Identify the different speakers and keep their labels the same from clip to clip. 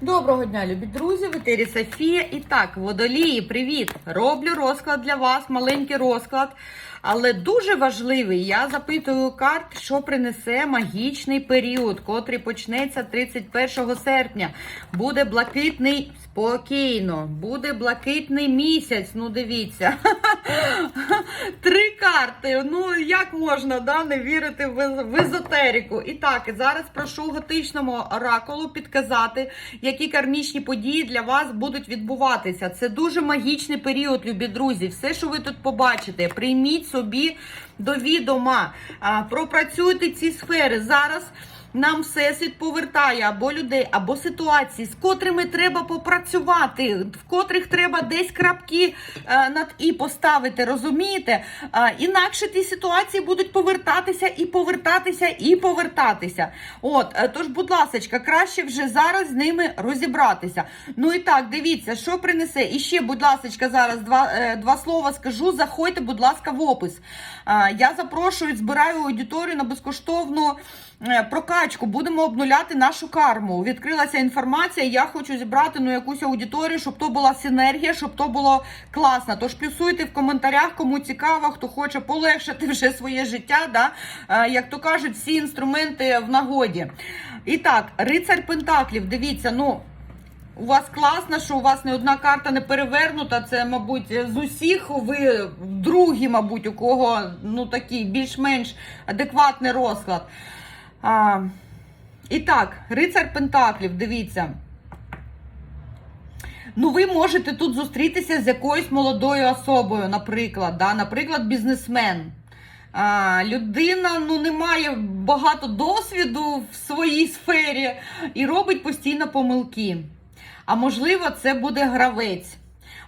Speaker 1: Доброго дня, любі друзі, в етері Софія. І так, водолії, привіт! Роблю розклад для вас, маленький розклад, але дуже важливий. Я запитую карт, що принесе магічний період, котрий почнеться 31 серпня. Буде блакитний спокійно, буде блакитний місяць. Ну, дивіться. Три карти. Ну, як можна да, не вірити в, езотерику? І так, зараз прошу готичному оракулу підказати, які кармічні події для вас будуть відбуватися. Це дуже магічний період, любі друзі. Все, що ви тут побачите, прийміть собі до відома, пропрацюйте ці сфери. Зараз. Нам всесвіт повертає або людей, або ситуації, з котрими треба попрацювати, в котрих треба десь крапки е, над і поставити, розумієте? Е, інакше ті ситуації будуть повертатися і повертатися і повертатися. От, е, тож, будь ласка, краще вже зараз з ними розібратися. Ну і так, дивіться, що принесе. І ще, будь ласка, зараз два, два слова скажу. Заходьте, будь ласка, в опис. Я запрошую, збираю аудиторію на безкоштовну. Е, Прокачку будемо обнуляти нашу карму. Відкрилася інформація. Я хочу зібрати ну якусь аудиторію, щоб то була синергія, щоб то було класно. Тож плюсуйте в коментарях, кому цікаво, хто хоче полегшити вже своє життя. Да? Е, Як то кажуть, всі інструменти в нагоді. І так, рицар Пентаклів, дивіться, ну. У вас класно, що у вас не одна карта не перевернута. Це, мабуть, з усіх ви другі, мабуть, у кого ну такий більш-менш адекватний розклад. А, і так, рицар Пентаклів, дивіться. Ну, ви можете тут зустрітися з якоюсь молодою особою, наприклад, да? наприклад, бізнесмен. А, людина ну, не має багато досвіду в своїй сфері і робить постійно помилки. А можливо, це буде гравець.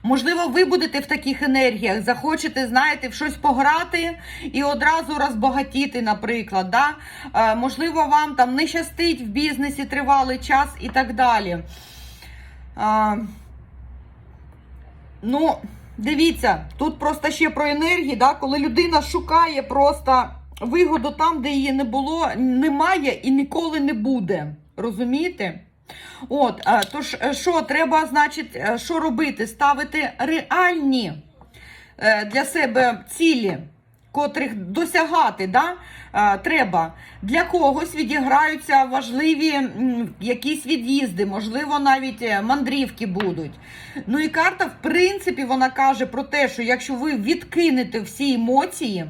Speaker 1: Можливо, ви будете в таких енергіях, захочете, знаєте, в щось пограти і одразу розбагатіти, наприклад. Да? Е, можливо, вам там не щастить в бізнесі тривалий час і так далі. Е, ну, дивіться, тут просто ще про енергії, да? коли людина шукає просто вигоду там, де її не було, немає і ніколи не буде. Розумієте? От, е, тож, е, що треба, значить, е, що робити? Ставити реальні для себе цілі, котрих досягати, да? треба. Для когось відіграються важливі якісь від'їзди, можливо, навіть мандрівки будуть. Ну і карта, в принципі, вона каже про те, що якщо ви відкинете всі емоції.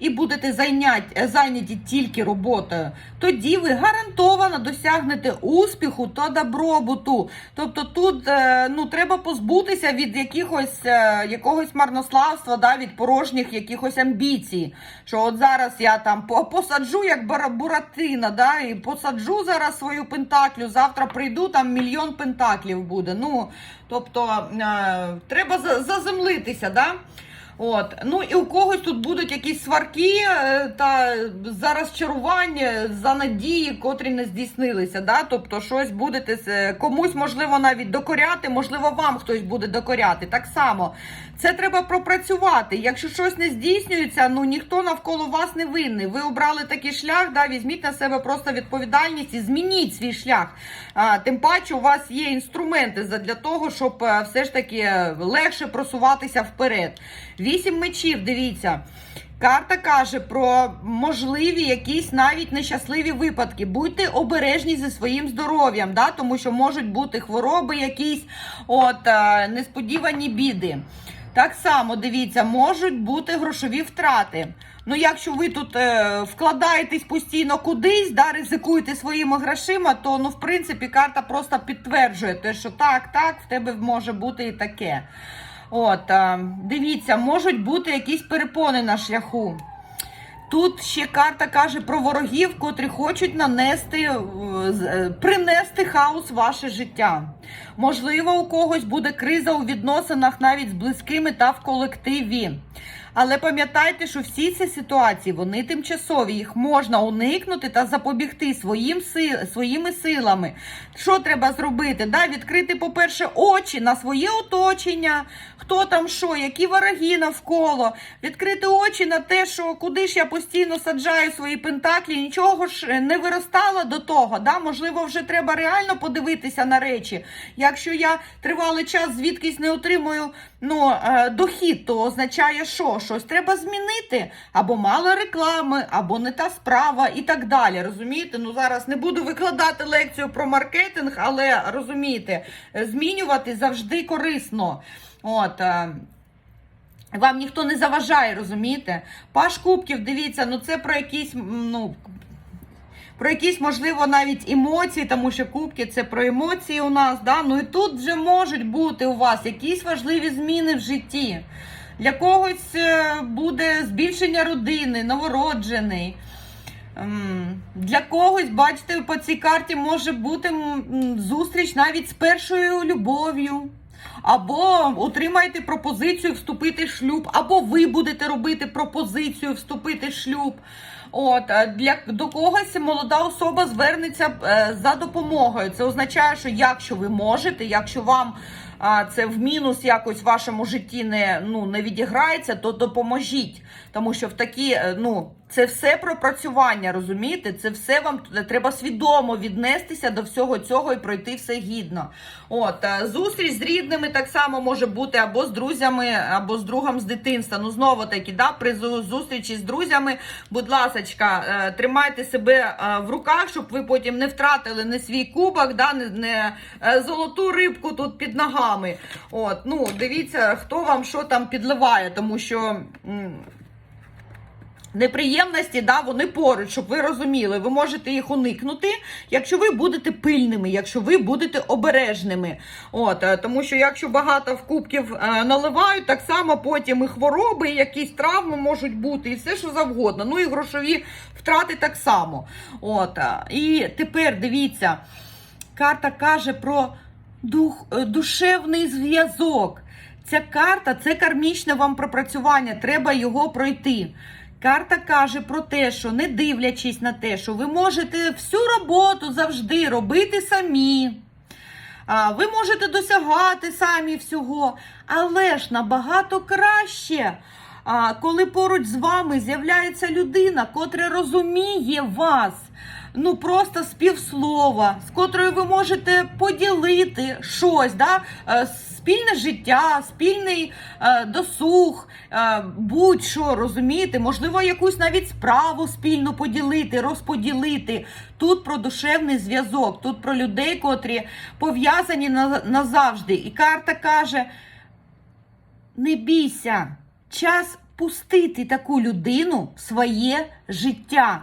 Speaker 1: І будете зайняті, зайняті тільки роботою, тоді ви гарантовано досягнете успіху та добробуту. Тобто тут е, ну, треба позбутися від якихось, е, якогось марнославства, да, від порожніх якихось амбіцій. Що от зараз я там посаджу як буратина, да, і посаджу зараз свою пентаклю, завтра прийду, там мільйон пентаклів буде. Ну, тобто е, треба за- заземлитися. Да? От, ну і у когось тут будуть якісь сварки е, та зараз чарування за надії, котрі не здійснилися. Да? Тобто, щось будете комусь, можливо, навіть докоряти, можливо, вам хтось буде докоряти. Так само це треба пропрацювати. Якщо щось не здійснюється, ну ніхто навколо вас не винний. Ви обрали такий шлях, да, візьміть на себе просто відповідальність і змініть свій шлях. А, тим паче, у вас є інструменти для того, щоб е, все ж таки легше просуватися вперед. Вісім мечів, дивіться. Карта каже про можливі якісь навіть нещасливі випадки. Будьте обережні зі своїм здоров'ям, да? тому що можуть бути хвороби, якісь от, е, несподівані біди. Так само дивіться, можуть бути грошові втрати. Ну, якщо ви тут е, вкладаєтесь постійно кудись, да, ризикуєте своїми грошима, то ну, в принципі, карта просто підтверджує те, що так, так, в тебе може бути і таке. От, дивіться, можуть бути якісь перепони на шляху. Тут ще карта каже про ворогів, котрі хочуть нанести, е, е, принести хаос в ваше життя. Можливо, у когось буде криза у відносинах навіть з близькими та в колективі. Але пам'ятайте, що всі ці ситуації вони тимчасові, їх можна уникнути та запобігти своїм сил, своїми силами. Що треба зробити? Да? Відкрити, по-перше, очі на своє оточення, хто там що, які вороги навколо, відкрити очі на те, що куди ж я постійно саджаю свої пентаклі, нічого ж не виростало до того. Да? Можливо, вже треба реально подивитися на речі. Якщо я тривалий час звідкись не отримую ну, е, дохід, то означає, що щось треба змінити, або мало реклами, або не та справа і так далі. Розумієте? Ну зараз не буду викладати лекцію про маркетинг, але розумієте, е, змінювати завжди корисно. От. е, Вам ніхто не заважає, розумієте? Паш кубків, дивіться, ну це про якісь, ну, про якісь, можливо, навіть емоції, тому що кубки це про емоції у нас. Да? Ну і тут вже можуть бути у вас якісь важливі зміни в житті. Для когось е, буде збільшення родини, новороджений. Ем, Для когось, бачите, по цій карті може бути зустріч навіть з першою любов'ю. Або отримаєте пропозицію вступити в шлюб, або ви будете робити пропозицію вступити в шлюб. От для до когось молода особа звернеться е, за допомогою. Це означає, що якщо ви можете, якщо вам це в мінус якось в вашому житті не, ну, не відіграється, то допоможіть. Тому що в такі, е, ну, це все пропрацювання, розумієте? Це все вам треба свідомо віднестися до всього цього і пройти все гідно. От, е, зустріч з рідними так само може бути або з друзями, або з другом з дитинства. Ну, знову таки, да, при зустрічі з друзями, будь ласочка, е, тримайте себе е, в руках, щоб ви потім не втратили не свій кубок, да, не, не золоту рибку тут під ногами. От, ну, дивіться, хто вам що там підливає, тому що. Неприємності, да, вони поруч, щоб ви розуміли, ви можете їх уникнути, якщо ви будете пильними, якщо ви будете обережними. От, е, тому що якщо багато в кубків е, наливають, так само потім і хвороби, і якісь травми можуть бути, і все, що завгодно. Ну і грошові втрати так само. От, е, і тепер дивіться, карта каже про дух, душевний зв'язок. Ця карта це кармічне вам пропрацювання, треба його пройти. Карта каже про те, що не дивлячись на те, що ви можете всю роботу завжди робити самі. Ви можете досягати самі всього, але ж набагато краще, коли поруч з вами з'являється людина, котра розуміє вас. Ну, просто з півслова, з котрою ви можете поділити щось, да? е, спільне життя, спільний е, досуг, е, будь-що розумієте, можливо, якусь навіть справу спільно поділити, розподілити. Тут про душевний зв'язок, тут про людей, котрі пов'язані назавжди. І карта каже: не бійся, час пустити таку людину в своє життя.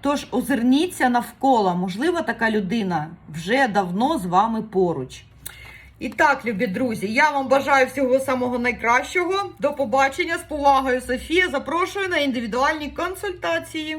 Speaker 1: Тож озирніться навколо, можливо, така людина вже давно з вами поруч. І так, любі друзі, я вам бажаю всього самого найкращого. До побачення з повагою, Софія. Запрошую на індивідуальні консультації.